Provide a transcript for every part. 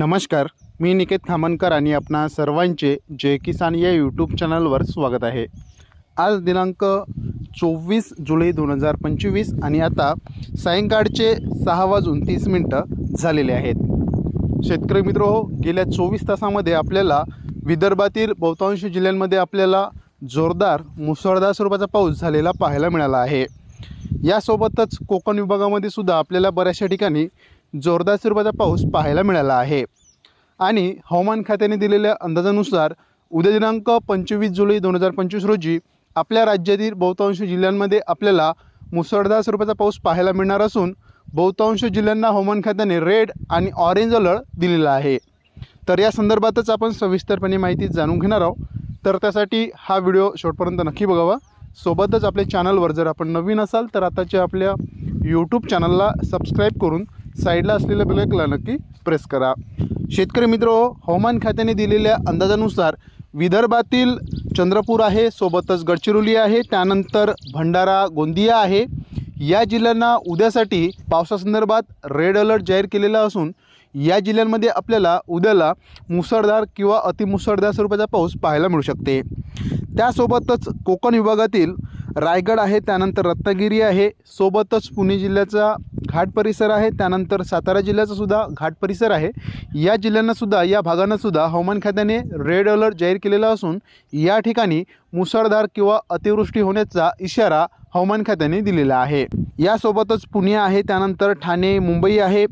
नमस्कार मी निकेत खामनकर आणि आपणा सर्वांचे जय किसान या यूट्यूब चॅनलवर स्वागत आहे. आज दिनांक चोवीस जुलै दोन हजार पंचवीस आणि आता सायंकाळचे सहा वाजून तीस मिनटं झालेले आहेत. शेतकरी मित्र हो गेल्या चोवीस तासामध्ये आपल्याला विदर्भातील बहुतांश जिल्ह्यांमध्ये आपल्याला जोरदार मुसळधार स्वरूपाचा पाऊस झालेला पाहायला मिळाला आहे. यासोबतच कोकण विभागामध्ये सुद्धा आपल्याला बऱ्याचशा ठिकाणी जोरदार स्वरूपाचा पाऊस पाहायला मिळाला आहे. आणि हवामान खात्याने दिलेल्या अंदाजानुसार उद्या दिनांक पंचवीस जुलै दोन हजार पंचवीस रोजी आपल्या राज्यातील बहुतांश जिल्ह्यांमध्ये आपल्याला मुसळधार स्वरूपाचा पाऊस पाहायला मिळणार असून बहुतांश जिल्ह्यांना हवामान खात्याने रेड आणि ऑरेंज अलर्ट दिलेला आहे. तर या संदर्भातच आपण सविस्तरपणे माहिती जाणून घेणार आहोत. तर त्यासाठी हा व्हिडिओ शेवटपर्यंत नक्की बघावा. सोबतच आपल्या चॅनलवर जर आपण नवीन असाल तर आताच्या आपल्या यूट्यूब चॅनलला सबस्क्राईब करून साईडला असलेल्या बेलैकला नक्की प्रेस करा. शेतकरी मित्र हवामान खात्याने दिलेल्या अंदाजानुसार विदर्भातील चंद्रपूर आहे सोबतच गडचिरोली आहे त्यानंतर भंडारा गोंदिया आहे. या जिल्ह्यांना उद्यासाठी पावसासंदर्भात रेड अलर्ट जाहीर केलेला असून या जिल्ह्यांमध्ये आपल्याला उद्याला मुसळधार किंवा अतिमुसळधार स्वरूपाचा पाऊस पाहायला मिळू शकते. त्यासोबतच कोकण विभागातील रायगड आहे त्यानंतर रत्नागिरी आहे सोबतच पुणे जिल्ह्याचा घाट परिसर आहे त्यानंतर सातारा जिल्ह्याचा सुद्धा घाट परिसर आहे. या जिल्ह्यांनासुद्धा या भागांनासुद्धा हवामान खात्याने रेड अलर्ट जाहीर केलेला असून या ठिकाणी मुसळधार किंवा अतिवृष्टी होण्याचा इशारा हवामान खात्याने दिलेला आहे. यासोबतच पुणे आहे त्यानंतर ठाणे मुंबई आहे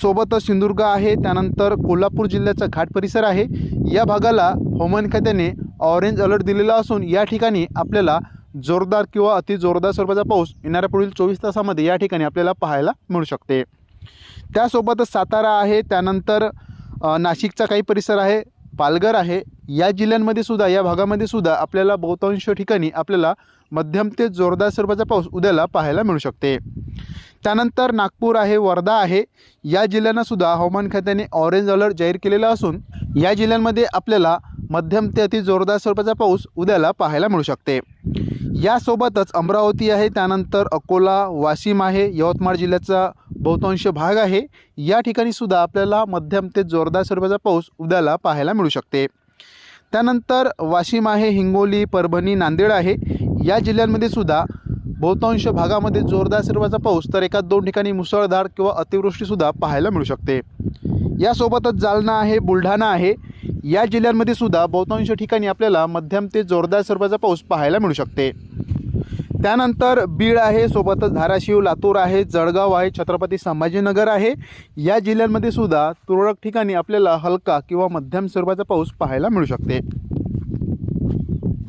सोबतच सिंधुदुर्ग आहे त्यानंतर कोल्हापूर जिल्ह्याचा घाट परिसर आहे. या भागाला हवामान खात्याने ऑरेंज अलर्ट दिलेला असून या ठिकाणी आपल्याला जोरदार किंवा अति जोरदार स्वरूपाचा पाऊस येणाऱ्या पुढील चोवीस तासामध्ये या ठिकाणी आपल्याला पाहायला मिळू शकते. त्यासोबतच सातारा आहे त्यानंतर नाशिकचा काही परिसर आहे पालघर आहे. या जिल्ह्यांमध्ये सुद्धा या भागामध्ये सुद्धा आपल्याला बहुतांश ठिकाणी आपल्याला मध्यम ते जोरदार स्वरूपाचा पाऊस उद्याला पाहायला मिळू शकते. त्यानंतर नागपूर आहे वर्धा आहे. या जिल्ह्यांना सुद्धा हवामान खात्याने ऑरेंज अलर्ट जाहीर केलेला असून या जिल्ह्यांमध्ये आपल्याला मध्यम ते अति जोरदार स्वरूपाचा पाऊस उद्याला पाहायला मिळू शकते. यासोबतच अमरावती आहे त्यानंतर अकोला वाशिम आहे यवतमाळ जिल्ह्याचा बहुतांश भाग आहे. या ठिकाणी सुद्धा आपल्याला मध्यम ते जोरदार स्वरूपाचा पाऊस उद्याला पाहायला मिळू शकते. त्यानंतर वाशिम आहे हिंगोली परभणी नांदेड आहे. या जिल्ह्यांमध्ये सुद्धा बहुतांश भागामध्ये जोरदार स्वरूपाचा पाऊस तर एका दोन ठिकाणी मुसळधार किंवा अतिवृष्टीसुद्धा पाहायला मिळू शकते. यासोबतच जालना आहे बुलढाणा आहे. या जिल्ह्यांमध्ये सुद्धा बहुतांश ठिकाणी आपल्याला मध्यम ते जोरदार स्वरूपाचा पाऊस पाहायला मिळू शकते. त्यानंतर बीड आहे सोबतच धाराशिव लातूर आहे जळगाव आहे छत्रपती संभाजीनगर आहे. या जिल्ह्यांमध्ये सुद्धा तुरळक ठिकाणी आपल्याला हलका किंवा मध्यम स्वरूपाचा पाऊस पाहायला मिळू शकते.